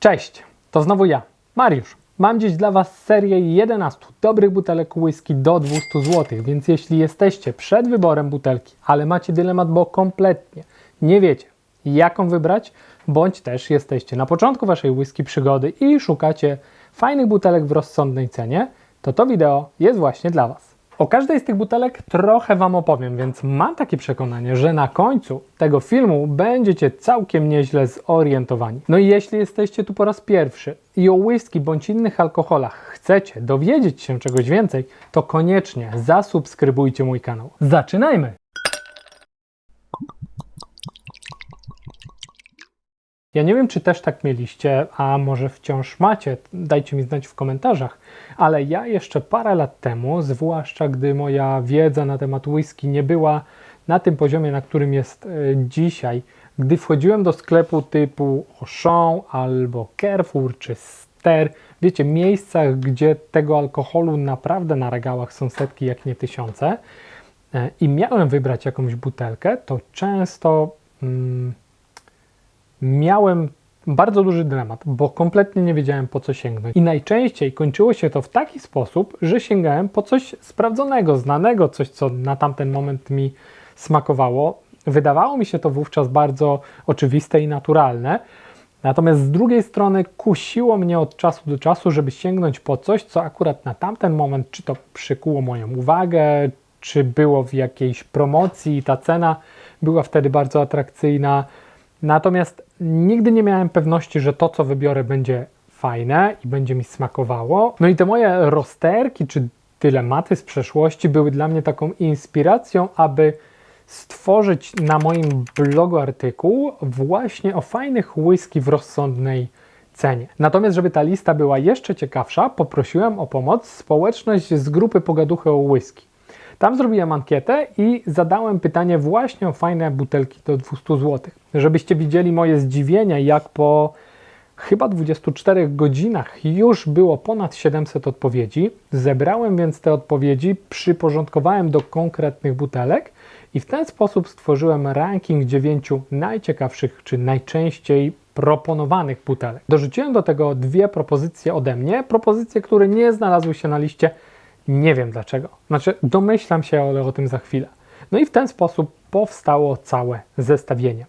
Cześć, to znowu ja, Mariusz. Mam dziś dla Was serię 11 dobrych butelek whisky do 200 zł, więc jeśli jesteście przed wyborem butelki, ale macie dylemat, bo kompletnie nie wiecie, jaką wybrać, bądź też jesteście na początku Waszej whisky przygody i szukacie fajnych butelek w rozsądnej cenie, to to wideo jest właśnie dla Was. O każdej z tych butelek trochę Wam opowiem, więc mam takie przekonanie, że na końcu tego filmu będziecie całkiem nieźle zorientowani. No i jeśli jesteście tu po raz pierwszy i o whisky bądź innych alkoholach chcecie dowiedzieć się czegoś więcej, to koniecznie zasubskrybujcie mój kanał. Zaczynajmy! Ja nie wiem, czy też tak mieliście, a może wciąż macie, dajcie mi znać w komentarzach, ale ja jeszcze parę lat temu, zwłaszcza gdy moja wiedza na temat whisky nie była na tym poziomie, na którym jest e, dzisiaj, gdy wchodziłem do sklepu typu Auchan albo Carrefour czy Ster, wiecie, miejscach, gdzie tego alkoholu naprawdę na regałach są setki, jak nie tysiące, e, i miałem wybrać jakąś butelkę, to często. Mm, miałem bardzo duży dylemat, bo kompletnie nie wiedziałem po co sięgnąć. I najczęściej kończyło się to w taki sposób, że sięgałem po coś sprawdzonego, znanego, coś co na tamten moment mi smakowało. Wydawało mi się to wówczas bardzo oczywiste i naturalne. Natomiast z drugiej strony kusiło mnie od czasu do czasu, żeby sięgnąć po coś, co akurat na tamten moment, czy to przykuło moją uwagę, czy było w jakiejś promocji i ta cena była wtedy bardzo atrakcyjna. Natomiast nigdy nie miałem pewności, że to, co wybiorę, będzie fajne i będzie mi smakowało. No i te moje rozterki czy dylematy z przeszłości były dla mnie taką inspiracją, aby stworzyć na moim blogu artykuł właśnie o fajnych whisky w rozsądnej cenie. Natomiast, żeby ta lista była jeszcze ciekawsza, poprosiłem o pomoc społeczność z grupy Pogaduchy o Whisky. Tam zrobiłem ankietę i zadałem pytanie właśnie o fajne butelki do 200 zł. Żebyście widzieli moje zdziwienie, jak po chyba 24 godzinach już było ponad 700 odpowiedzi. Zebrałem więc te odpowiedzi, przyporządkowałem do konkretnych butelek i w ten sposób stworzyłem ranking 9 najciekawszych czy najczęściej proponowanych butelek. Dorzuciłem do tego dwie propozycje ode mnie, propozycje, które nie znalazły się na liście nie wiem dlaczego. Znaczy, domyślam się, ale o tym za chwilę. No i w ten sposób powstało całe zestawienie.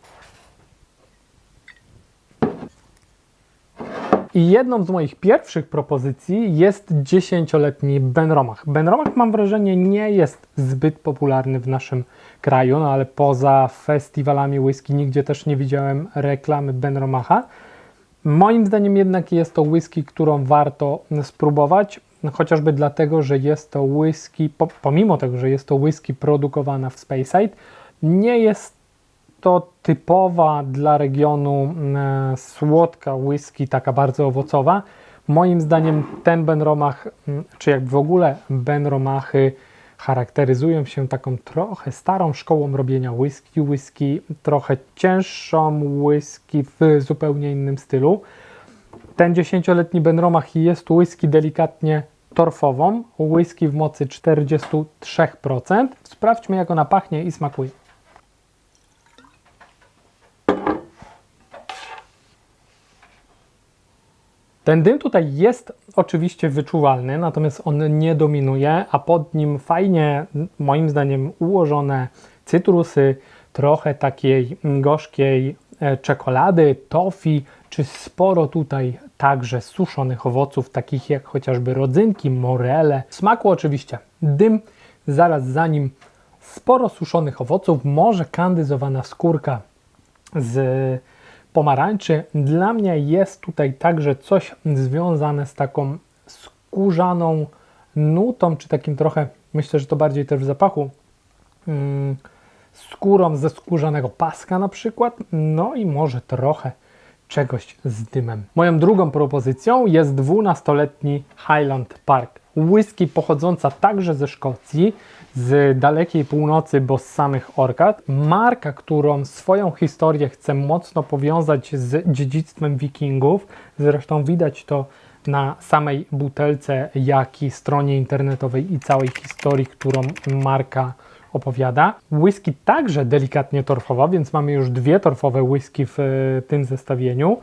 I jedną z moich pierwszych propozycji jest dziesięcioletni Benromach. Benromach mam wrażenie nie jest zbyt popularny w naszym kraju, no ale poza festiwalami whisky nigdzie też nie widziałem reklamy Benromacha. Moim zdaniem jednak jest to whisky, którą warto spróbować. No, chociażby dlatego, że jest to whisky, pomimo tego, że jest to whisky produkowana w Speyside, nie jest to typowa dla regionu e, słodka whisky, taka bardzo owocowa. Moim zdaniem ten Benromach, czy jak w ogóle Benromachy charakteryzują się taką trochę starą szkołą robienia whisky, whisky trochę cięższą whisky w zupełnie innym stylu. Ten dziesięcioletni Benromach jest whisky delikatnie torfową, whisky w mocy 43%. Sprawdźmy jak ona pachnie i smakuje. Ten dym tutaj jest oczywiście wyczuwalny, natomiast on nie dominuje, a pod nim fajnie, moim zdaniem, ułożone cytrusy, trochę takiej gorzkiej czekolady, tofi, czy sporo tutaj także suszonych owoców, takich jak chociażby rodzynki, morele. W smaku oczywiście dym, zaraz za nim sporo suszonych owoców, może kandyzowana skórka z pomarańczy. Dla mnie jest tutaj także coś związane z taką skórzaną nutą, czy takim trochę, myślę, że to bardziej też w zapachu, mm, skórą ze skórzanego paska na przykład, no i może trochę czegoś z dymem. Moją drugą propozycją jest 12-letni Highland Park. Whisky pochodząca także ze Szkocji, z dalekiej północy, bo z samych Orkad. Marka, którą swoją historię chcę mocno powiązać z dziedzictwem wikingów. Zresztą widać to na samej butelce, jak i stronie internetowej i całej historii, którą marka opowiada. Whisky także delikatnie torfowa, więc mamy już dwie torfowe whisky w e, tym zestawieniu.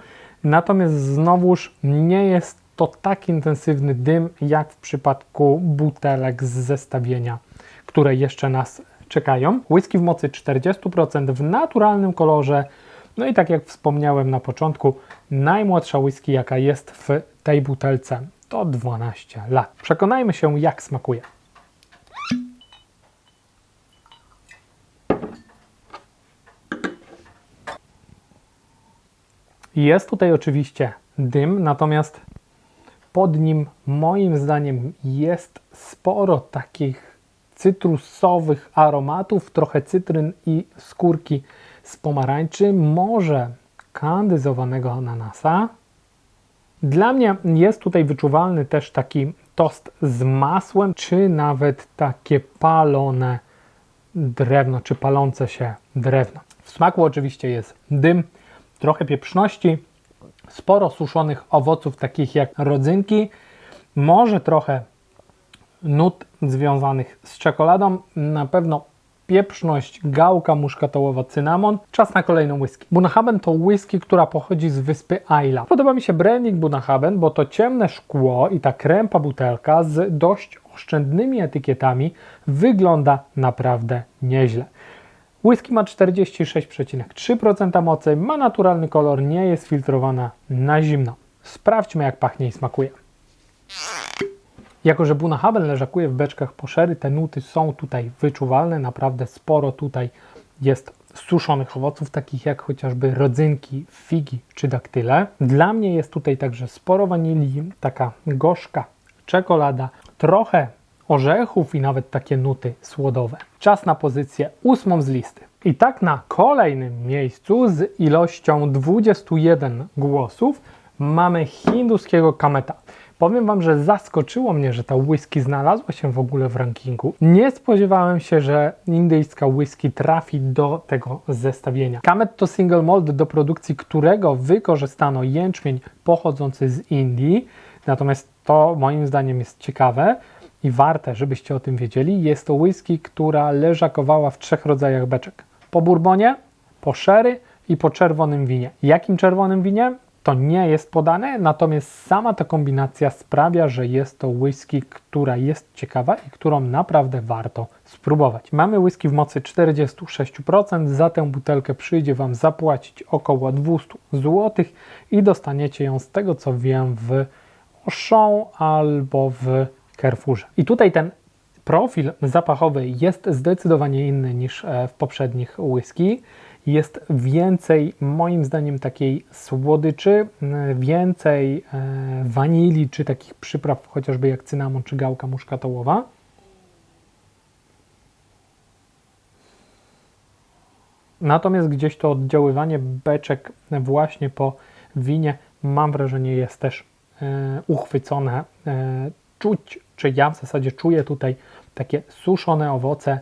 Natomiast znowuż nie jest to tak intensywny dym, jak w przypadku butelek z zestawienia, które jeszcze nas czekają. Whisky w mocy 40% w naturalnym kolorze. No i tak jak wspomniałem na początku, najmłodsza whisky, jaka jest w tej butelce, to 12 lat. Przekonajmy się, jak smakuje. Jest tutaj oczywiście dym, natomiast pod nim moim zdaniem jest sporo takich cytrusowych aromatów, trochę cytryn i skórki z pomarańczy, może kandyzowanego ananasa. Dla mnie jest tutaj wyczuwalny też taki tost z masłem, czy nawet takie palone drewno, czy palące się drewno. W smaku oczywiście jest dym, trochę pieprzności, sporo suszonych owoców, takich jak rodzynki, może trochę nut związanych z czekoladą, na pewno pieprzność, gałka muszkatołowa, cynamon. Czas na kolejną whisky. Bunahaben to whisky, która pochodzi z wyspy Ayla. Podoba mi się branding Bunahaben, bo to ciemne szkło i ta krępa butelka z dość oszczędnymi etykietami wygląda naprawdę nieźle. Whisky ma 46,3% mocy, ma naturalny kolor, nie jest filtrowana na zimno. Sprawdźmy jak pachnie i smakuje. Jako, że Bunahaben leżakuje w beczkach po sherry, te nuty są tutaj wyczuwalne, naprawdę sporo tutaj jest suszonych owoców, takich jak chociażby rodzynki, figi czy daktyle. Dla mnie jest tutaj także sporo wanilii, taka gorzka czekolada, trochę orzechów i nawet takie nuty słodowe. Czas na pozycję ósmą z listy. I tak na kolejnym miejscu z ilością 21 głosów mamy hinduskiego kameta. Powiem Wam, że zaskoczyło mnie, że ta whisky znalazła się w ogóle w rankingu. Nie spodziewałem się, że indyjska whisky trafi do tego zestawienia. Kamet to single malt, do produkcji którego wykorzystano jęczmień pochodzący z Indii. Natomiast to moim zdaniem jest ciekawe i warte, żebyście o tym wiedzieli. Jest to whisky, która leżakowała w trzech rodzajach beczek. Po bourbonie, po sherry i po czerwonym winie. Jakim czerwonym winie? To nie jest podane, natomiast sama ta kombinacja sprawia, że jest to whisky, która jest ciekawa i którą naprawdę warto spróbować. Mamy whisky w mocy 46%, za tę butelkę przyjdzie Wam zapłacić około 200 zł i dostaniecie ją z tego co wiem w Auchan albo w Carrefourze. I tutaj ten profil zapachowy jest zdecydowanie inny niż e, w poprzednich whisky. Jest więcej, moim zdaniem, takiej słodyczy, więcej e, wanilii czy takich przypraw, chociażby jak cynamon czy gałka muszkatołowa. Natomiast gdzieś to oddziaływanie beczek właśnie po winie, mam wrażenie, jest też e, uchwycone. Czuć, czy ja w zasadzie czuję tutaj takie suszone owoce,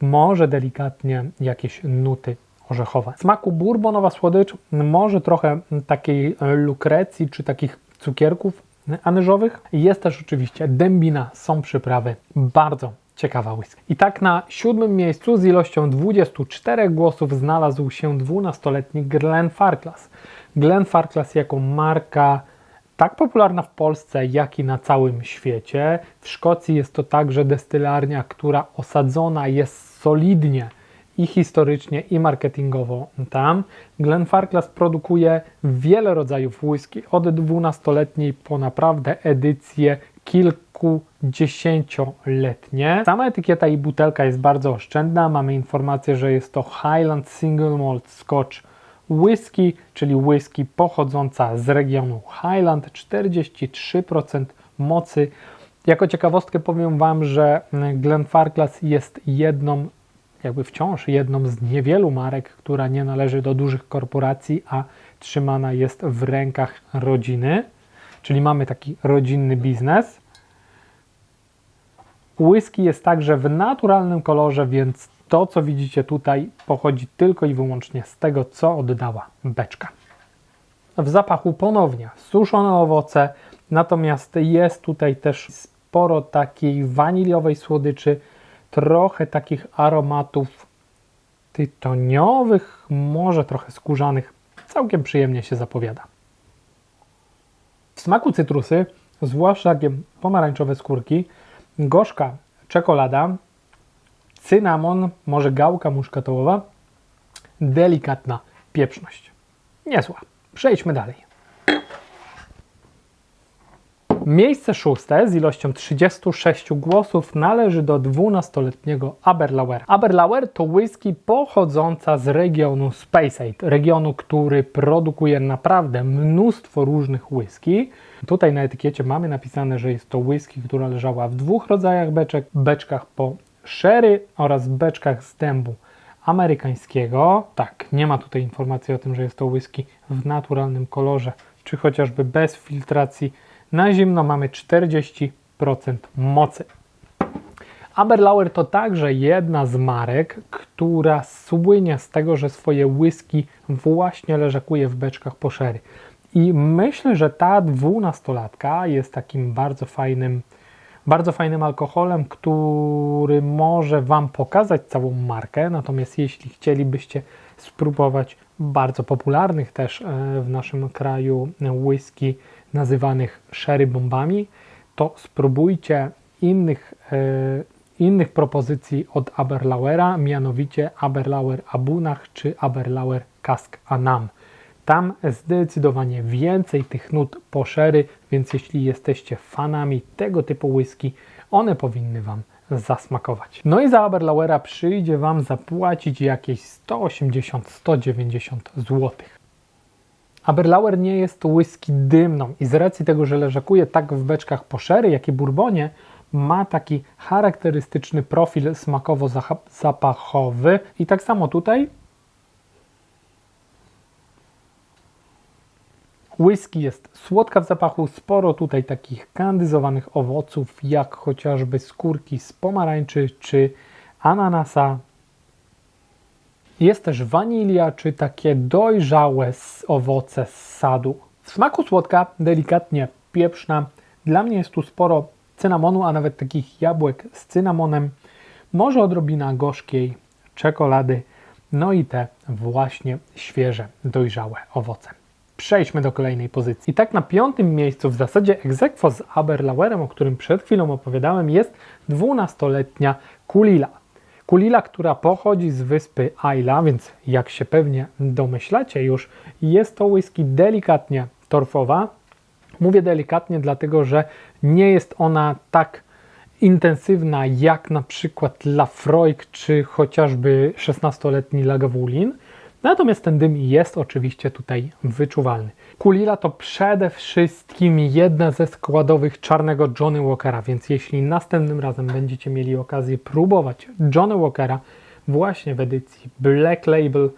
może delikatnie jakieś nuty orzechowe. W smaku bourbonowa słodycz, może trochę takiej lukrecji czy takich cukierków anyżowych. Jest też oczywiście dębina, są przyprawy. Bardzo ciekawa whisky. I tak na siódmym miejscu z ilością 24 głosów znalazł się 12-letni Glenfarclas. Glenfarclas jako marka tak popularna w Polsce, jak i na całym świecie. W Szkocji jest to także destylarnia, która osadzona jest solidnie i historycznie, i marketingowo tam. Glenfarclas produkuje wiele rodzajów whisky, od 12-letniej po naprawdę edycje kilkudziesięcioletnie. Sama etykieta i butelka jest bardzo oszczędna. Mamy informację, że jest to Highland Single Malt Scotch whisky, czyli whisky pochodząca z regionu Highland, 43% mocy. Jako ciekawostkę powiem Wam, że Glenfarclas jest jedną, jakby wciąż jedną z niewielu marek, która nie należy do dużych korporacji, a trzymana jest w rękach rodziny, czyli mamy taki rodzinny biznes. Whisky jest także w naturalnym kolorze, więc to, co widzicie tutaj, pochodzi tylko i wyłącznie z tego, co oddała beczka. W zapachu ponownie suszone owoce, natomiast jest tutaj też sporo takiej waniliowej słodyczy, trochę takich aromatów tytoniowych, może trochę skórzanych. Całkiem przyjemnie się zapowiada. W smaku cytrusy, zwłaszcza pomarańczowe skórki, gorzka czekolada, cynamon, może gałka muszkatołowa, delikatna pieprzność. Niezła. Przejdźmy dalej. Miejsce szóste z ilością 36 głosów należy do 12-letniego Aberlauer. Aberlauer to whisky pochodząca z regionu Speyside, regionu, który produkuje naprawdę mnóstwo różnych whisky. Tutaj na etykiecie mamy napisane, że jest to whisky, która leżała w dwóch rodzajach beczek, beczkach po sherry oraz beczkach z dębu amerykańskiego. Tak, nie ma tutaj informacji o tym, że jest to whisky w naturalnym kolorze, czy chociażby bez filtracji na zimno mamy 40% mocy. Aberlauer to także jedna z marek, która słynie z tego, że swoje whisky właśnie leżakuje w beczkach po sherry. I myślę, że ta dwunastolatka jest takim bardzo fajnym, bardzo fajnym alkoholem, który może Wam pokazać całą markę. Natomiast jeśli chcielibyście spróbować bardzo popularnych też e, w naszym kraju whisky nazywanych sherry bombami, to spróbujcie innych, e, innych propozycji od Aberlauera, mianowicie Aberlauer Abunach czy Aberlauer Kask Anam. Tam zdecydowanie więcej tych nut po sherry, więc jeśli jesteście fanami tego typu whisky, one powinny Wam zasmakować. No i za Aberlauera przyjdzie Wam zapłacić jakieś 180-190 zł. Aberlauer nie jest whisky dymną i z racji tego, że leżakuje tak w beczkach po sherry, jak i bourbonie, ma taki charakterystyczny profil smakowo-zapachowy i tak samo tutaj Whisky jest słodka w zapachu, sporo tutaj takich kandyzowanych owoców, jak chociażby skórki z pomarańczy czy ananasa. Jest też wanilia czy takie dojrzałe owoce z sadu. W smaku słodka, delikatnie pieprzna. Dla mnie jest tu sporo cynamonu, a nawet takich jabłek z cynamonem. Może odrobina gorzkiej czekolady. No i te właśnie świeże, dojrzałe owoce. Przejdźmy do kolejnej pozycji. I tak na piątym miejscu, w zasadzie egzekwo z Aberlauerem, o którym przed chwilą opowiadałem, jest 12-letnia Kulila. Kulila, która pochodzi z wyspy Ayla, więc jak się pewnie domyślacie już, jest to whisky delikatnie torfowa. Mówię delikatnie, dlatego że nie jest ona tak intensywna jak na przykład Lafroig czy chociażby 16-letni Lagavulin. Natomiast ten dym jest oczywiście tutaj wyczuwalny. Kulila to przede wszystkim jedna ze składowych czarnego Johnny Walkera, więc jeśli następnym razem będziecie mieli okazję próbować Johnny Walkera właśnie w edycji Black Label,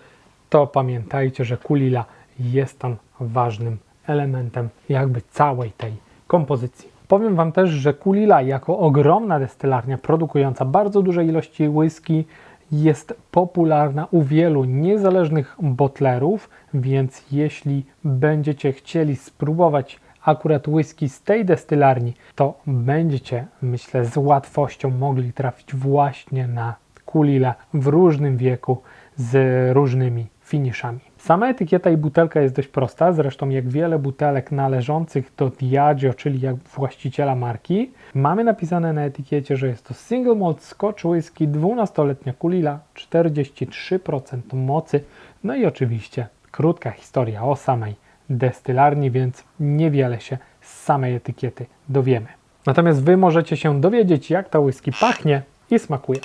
to pamiętajcie, że Kulila jest tam ważnym elementem jakby całej tej kompozycji. Powiem Wam też, że Kulila jako ogromna destylarnia produkująca bardzo duże ilości whisky jest popularna u wielu niezależnych botlerów, więc jeśli będziecie chcieli spróbować akurat whisky z tej destylarni, to będziecie, myślę, z łatwością mogli trafić właśnie na kulile w różnym wieku z różnymi finiszami. Sama etykieta i butelka jest dość prosta, zresztą jak wiele butelek należących do Diageo, czyli jak właściciela marki. Mamy napisane na etykiecie, że jest to single malt Scotch whisky, 12-letnia kulila, 43% mocy, no i oczywiście krótka historia o samej destylarni, więc niewiele się z samej etykiety dowiemy. Natomiast Wy możecie się dowiedzieć, jak ta whisky pachnie i smakuje.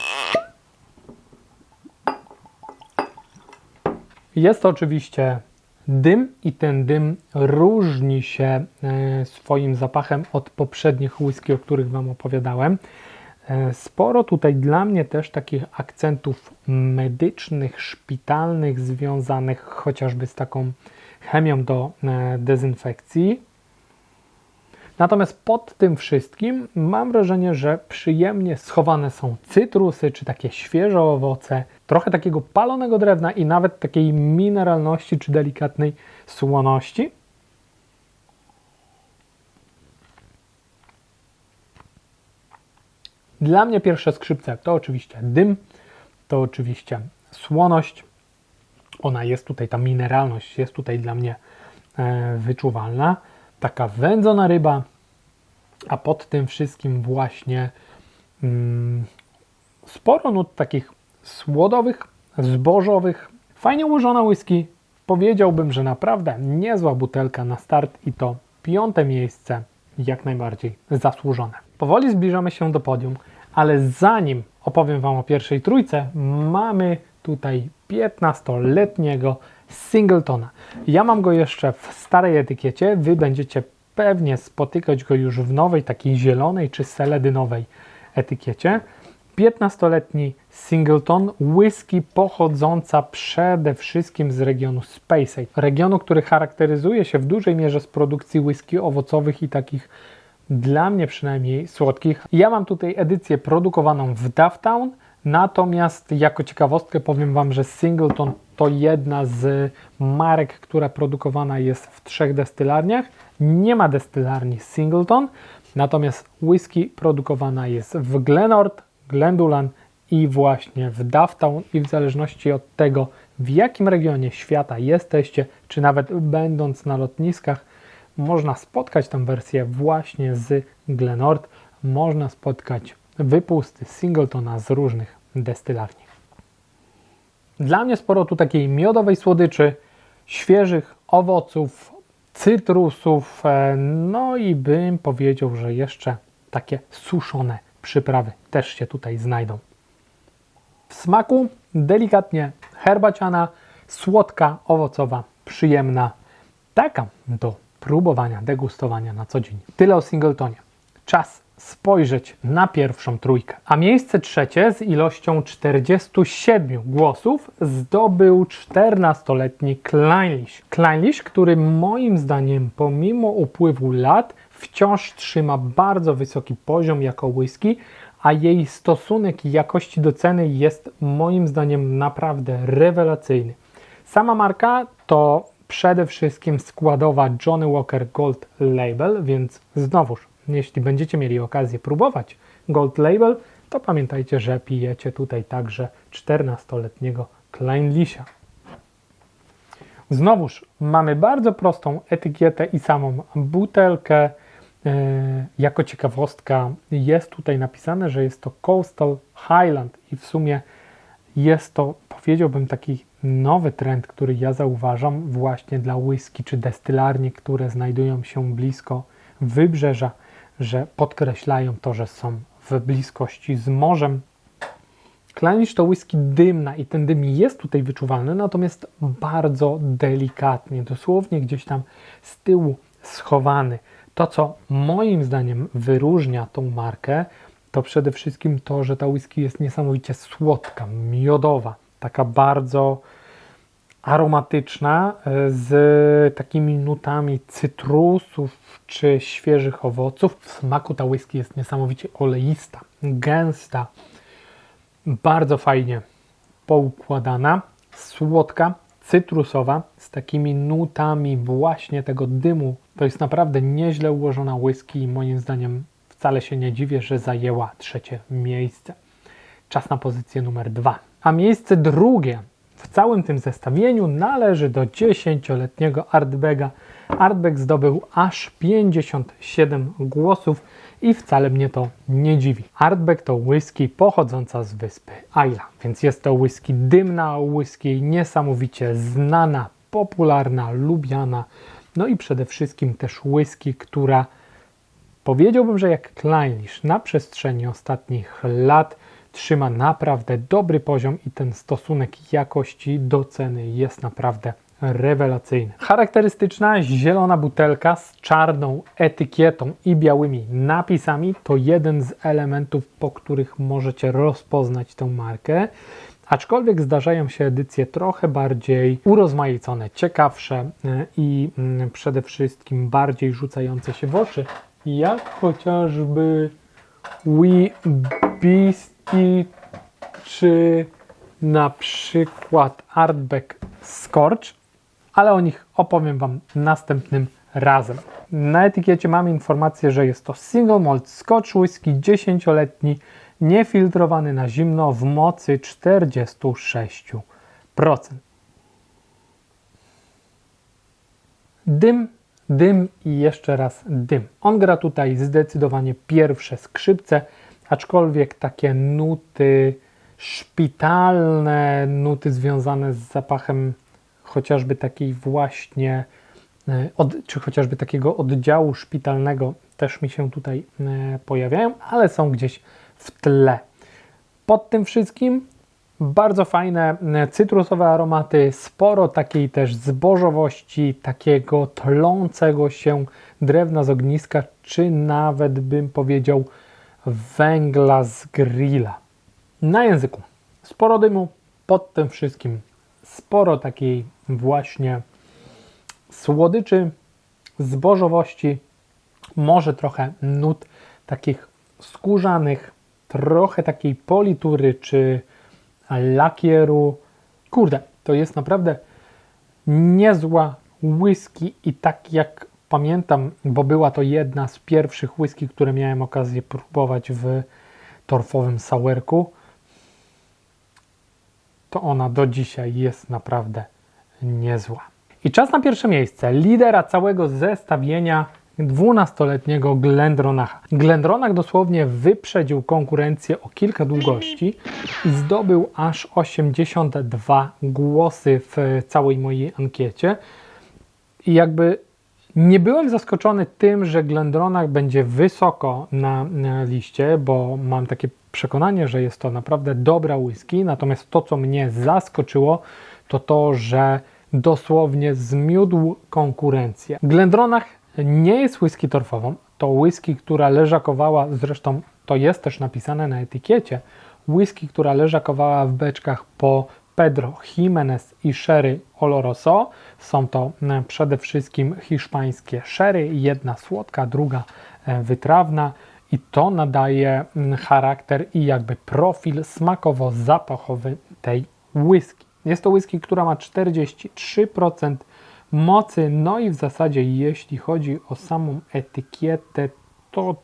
Jest oczywiście dym i ten dym różni się e, swoim zapachem od poprzednich whisky, o których Wam opowiadałem. E, sporo tutaj dla mnie też takich akcentów medycznych, szpitalnych, związanych chociażby z taką chemią do e, dezynfekcji. Natomiast pod tym wszystkim mam wrażenie, że przyjemnie schowane są cytrusy czy takie świeże owoce, trochę takiego palonego drewna i nawet takiej mineralności czy delikatnej słoności. Dla mnie pierwsze skrzypce to oczywiście dym, to oczywiście słoność. Ona jest tutaj, ta mineralność jest tutaj dla mnie e, wyczuwalna. Taka wędzona ryba, a pod tym wszystkim właśnie mm, sporo nut takich słodowych, zbożowych. Fajnie ułożona whisky. Powiedziałbym, że naprawdę niezła butelka na start i to piąte miejsce jak najbardziej zasłużone. Powoli zbliżamy się do podium, ale zanim opowiem Wam o pierwszej trójce, mamy tutaj 15-letniego Singletona. Ja mam go jeszcze w starej etykiecie, Wy będziecie pewnie spotykać go już w nowej, takiej zielonej czy seledynowej etykiecie. 15-letni Singleton, whisky pochodząca przede wszystkim z regionu Spacey, regionu, który charakteryzuje się w dużej mierze z produkcji whisky owocowych i takich dla mnie przynajmniej słodkich. Ja mam tutaj edycję produkowaną w Dufftown, natomiast jako ciekawostkę powiem Wam, że Singleton to jedna z marek, która produkowana jest w trzech destylarniach. Nie ma destylarni Singleton, natomiast whisky produkowana jest w Glenort, Glendulan i właśnie w Dufftown i w zależności od tego, w jakim regionie świata jesteście, czy nawet będąc na lotniskach, można spotkać tę wersję właśnie z Glenort, można spotkać wypusty Singletona z różnych destylarni. Dla mnie sporo tu takiej miodowej słodyczy, świeżych owoców, cytrusów, e, no i bym powiedział, że jeszcze takie suszone przyprawy też się tutaj znajdą. W smaku delikatnie herbaciana, słodka, owocowa, przyjemna, taka do próbowania, degustowania na co dzień. Tyle o Singletonie. Czas spojrzeć na pierwszą trójkę. A miejsce trzecie z ilością 47 głosów zdobył 14-letni Kleinlich. Kleinlich, który moim zdaniem pomimo upływu lat wciąż trzyma bardzo wysoki poziom jako whisky, a jej stosunek jakości do ceny jest moim zdaniem naprawdę rewelacyjny. Sama marka to przede wszystkim składowa Johnny Walker Gold Label, więc znowuż, jeśli będziecie mieli okazję próbować Gold Label, to pamiętajcie, że pijecie tutaj także 14-letniego Kleinlicha. Znowuż mamy bardzo prostą etykietę i samą butelkę. E, jako ciekawostka jest tutaj napisane, że jest to Coastal Highland i w sumie jest to, powiedziałbym, taki nowy trend, który ja zauważam właśnie dla whisky czy destylarni, które znajdują się blisko wybrzeża, że podkreślają to, że są w bliskości z morzem. Klanisz to whisky dymna i ten dym jest tutaj wyczuwalny, natomiast bardzo delikatnie, dosłownie gdzieś tam z tyłu schowany. To, co moim zdaniem wyróżnia tą markę, to przede wszystkim to, że ta whisky jest niesamowicie słodka, miodowa, taka bardzo aromatyczna, e, z takimi nutami cytrusów czy świeżych owoców. W smaku ta whisky jest niesamowicie oleista, gęsta, bardzo fajnie poukładana, słodka, cytrusowa, z takimi nutami właśnie tego dymu. To jest naprawdę nieźle ułożona whisky i moim zdaniem wcale się nie dziwię, że zajęła trzecie miejsce. Czas na pozycję numer dwa. A miejsce drugie w całym tym zestawieniu należy do 10-letniego Artbega. Artbeg zdobył aż 57 głosów i wcale mnie to nie dziwi. Artbeg to whisky pochodząca z wyspy Isla, więc jest to whisky dymna, whisky niesamowicie znana, popularna, lubiana, no i przede wszystkim też whisky, która powiedziałbym, że jak Kleinlish na przestrzeni ostatnich lat trzyma naprawdę dobry poziom i ten stosunek jakości do ceny jest naprawdę rewelacyjny. Charakterystyczna zielona butelka z czarną etykietą i białymi napisami to jeden z elementów, po których możecie rozpoznać tę markę. Aczkolwiek zdarzają się edycje trochę bardziej urozmaicone, ciekawsze e, i mm, przede wszystkim bardziej rzucające się w oczy, jak chociażby We Beast i czy na przykład Artback Scorch, ale o nich opowiem Wam następnym razem. Na etykiecie mamy informację, że jest to single malt Scotch whisky 10-letni, niefiltrowany na zimno w mocy 46%. Dym, dym i jeszcze raz dym. On gra tutaj zdecydowanie pierwsze skrzypce, aczkolwiek takie nuty szpitalne, nuty związane z zapachem chociażby takiej właśnie, e, od, czy chociażby takiego oddziału szpitalnego też mi się tutaj e, pojawiają, ale są gdzieś w tle. Pod tym wszystkim bardzo fajne e, cytrusowe aromaty, sporo takiej też zbożowości, takiego tlącego się drewna z ogniska, czy nawet bym powiedział węgla z grilla. Na języku sporo dymu, pod tym wszystkim sporo takiej właśnie słodyczy, zbożowości, może trochę nut takich skórzanych, trochę takiej politury czy lakieru. Kurde, to jest naprawdę niezła whisky i tak jak pamiętam, bo była to jedna z pierwszych whisky, które miałem okazję próbować w torfowym sourku, to ona do dzisiaj jest naprawdę niezła. I czas na pierwsze miejsce. Lidera całego zestawienia 12-letniego Glendronacha. Glendronach dosłownie wyprzedził konkurencję o kilka długości i zdobył aż 82 głosy w całej mojej ankiecie. I jakby nie byłem zaskoczony tym, że Glendronach będzie wysoko na, na liście, bo mam takie przekonanie, że jest to naprawdę dobra whisky. Natomiast to, co mnie zaskoczyło, to to, że dosłownie zmiódł konkurencję. Glendronach nie jest whisky torfową, to whisky, która leżakowała, zresztą to jest też napisane na etykiecie, whisky, która leżakowała w beczkach po Pedro Jimenez i Sherry Oloroso. Są to e, przede wszystkim hiszpańskie sherry, jedna słodka, druga e, wytrawna i to nadaje charakter i jakby profil smakowo-zapachowy tej whisky. Jest to whisky, która ma 43% mocy, no i w zasadzie jeśli chodzi o samą etykietę, to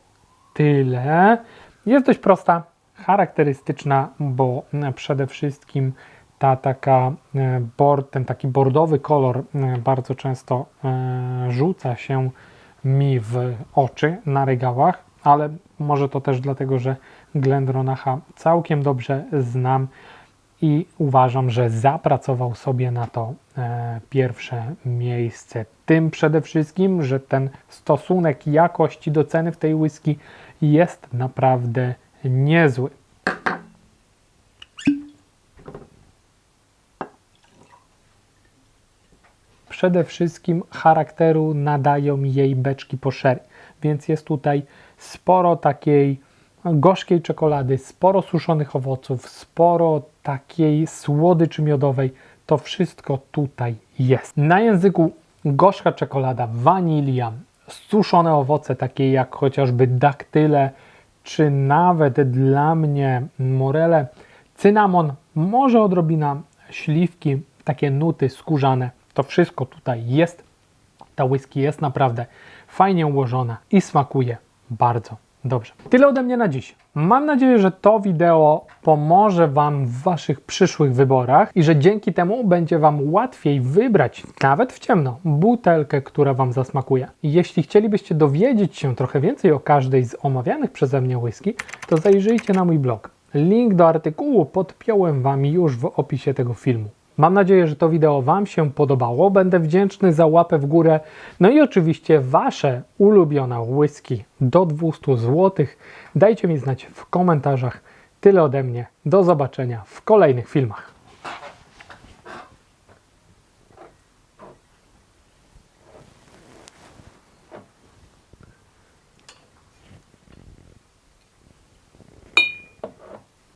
tyle. Jest dość prosta, charakterystyczna, bo przede wszystkim ta taka e, board, ten taki bordowy kolor e, bardzo często e, rzuca się mi w oczy na regałach, ale może to też dlatego, że Glendronacha całkiem dobrze znam i uważam, że zapracował sobie na to e, pierwsze miejsce. Tym przede wszystkim, że ten stosunek jakości do ceny w tej whisky jest naprawdę niezły. Przede wszystkim charakteru nadają jej beczki po sherry, więc jest tutaj sporo takiej gorzkiej czekolady, sporo suszonych owoców, sporo takiej słodyczy miodowej. To wszystko tutaj jest. Na języku gorzka czekolada, wanilia, suszone owoce takie jak chociażby daktyle, czy nawet dla mnie morele, cynamon, może odrobina śliwki, takie nuty skórzane. To wszystko tutaj jest. Ta whisky jest naprawdę fajnie ułożona i smakuje bardzo Dobrze. Tyle ode mnie na dziś. Mam nadzieję, że to wideo pomoże Wam w Waszych przyszłych wyborach i że dzięki temu będzie Wam łatwiej wybrać, nawet w ciemno, butelkę, która Wam zasmakuje. Jeśli chcielibyście dowiedzieć się trochę więcej o każdej z omawianych przeze mnie whisky, to zajrzyjcie na mój blog. Link do artykułu podpiąłem Wam już w opisie tego filmu. Mam nadzieję, że to wideo Wam się podobało. Będę wdzięczny za łapę w górę. No i oczywiście Wasze ulubione whisky do 200 zł. Dajcie mi znać w komentarzach. Tyle ode mnie. Do zobaczenia w kolejnych filmach.